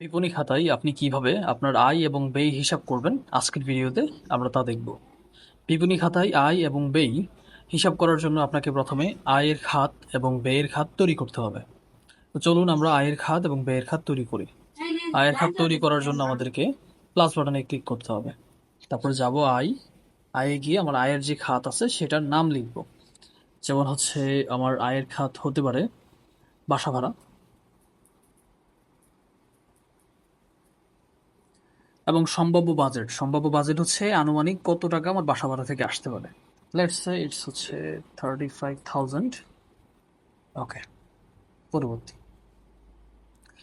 বিপণী খাতায় আপনি কীভাবে আপনার আয় এবং ব্যয় হিসাব করবেন আজকের ভিডিওতে আমরা তা দেখব। বিপণী খাতায় আয় এবং ব্যয় হিসাব করার জন্য আপনাকে প্রথমে আয়ের খাত এবং ব্যয়ের খাত তৈরি করতে হবে। তো চলুন আমরা আয়ের খাত এবং ব্যয়ের খাত তৈরি করি। আয়ের খাত তৈরি করার জন্য আমাদেরকে প্লাস বাটনে ক্লিক করতে হবে। তারপর যাব আয়। আয়ে গিয়ে আমার আয়ের যে খাত আছে সেটার নাম লিখব। যেমন হচ্ছে আমার আয়ের খাত হতে পারে বাসা ভাড়া। এবং সম্ভাব্য বাজেট সম্ভাব্য বাজেট হচ্ছে আনুমানিক কত টাকা আমার বাসা ভাড়া থেকে আসতে পারে? লেটস সে ইটস হচ্ছে থার্টি ফাইভ থাউজেন্ড ওকে পরবর্তী।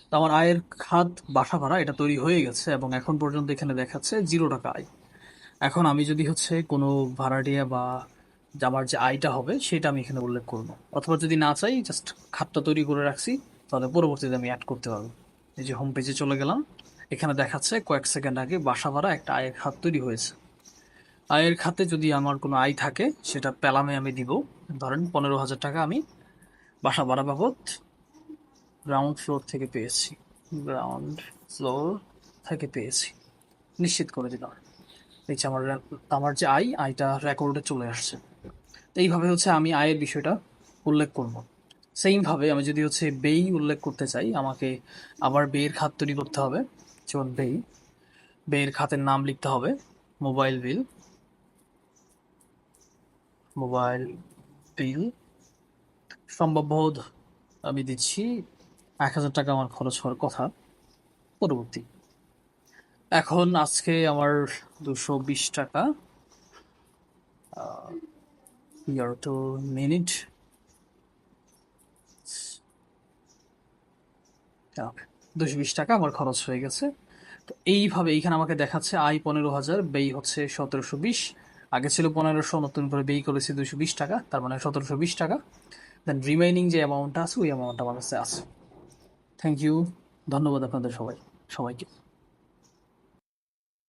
তো আমার আয়ের খাত বাসা ভাড়া, এটা তৈরি হয়ে গেছে এবং এখন পর্যন্ত এখানে দেখাচ্ছে জিরো টাকা আয়। এখন আমি যদি হচ্ছে কোনো ভাড়াটিয়া বা আমার যে আয়টা হবে, সেটা আমি এখানে উল্লেখ করব। অথবা যদি না চাই জাস্ট খাতটা তৈরি করে রাখছি, তাহলে পরবর্তীতে আমি অ্যাড করতে পারব। এই যে হোম পেজে চলে গেলাম। এখানে দেখাচ্ছে কয়েক সেকেন্ড আগে বাসা ভাড়া একটা আয়ের খাত তৈরি হয়েছে। আয়ের খাতে যদি আমার কোনো আয় থাকে, সেটা পেলামে আমি দিব। ধরেন পনেরো হাজার টাকা আমি বাসা ভাড়া বাবদ গ্রাউন্ড ফ্লোর থেকে পেয়েছি। গ্রাউন্ড ফ্লোর থেকে পেয়েছি। নিশ্চিত করে দিলাম। যে আমার আমার যে আয়, আয়টা রেকর্ডে চলে আসছে। এইভাবে হচ্ছে আমি আয়ের বিষয়টা উল্লেখ করব। সেইমভাবে আমি যদি হচ্ছে বেই উল্লেখ করতে চাই, আমাকে আবার বেয়ের খাত তৈরি করতে হবে। যেমন বেই। বেয়ের খাতের নাম লিখতে হবে মোবাইল বিল মোবাইল বিল সম্ভব আমি দিচ্ছি এক হাজার টাকা আমার খরচ হওয়ার কথা। পরবর্তী। এখন আজকে আমার দুশো বিশ টাকা। ইয়ার টু মিনিট দুশো বিশ টাকা, আমার খরচ হয়ে গেছে। তো এইভাবে এইখানে আমাকে দেখাচ্ছে, আয় পনেরো হাজার, ব্যয় হচ্ছে সতেরোশো বিশ। আগে ছিল পনেরোশো, নতুন করে ব্যয় করেছি দুশো বিশ টাকা, তার মানে সতেরোশো বিশ টাকা। দেন রিমাইনিং যে অ্যামাউন্টটা আছে, ওই অ্যামাউন্টটা আমার কাছে আছে। থ্যাংক ইউ ধন্যবাদ আপনাদের সবাই, সবাইকে।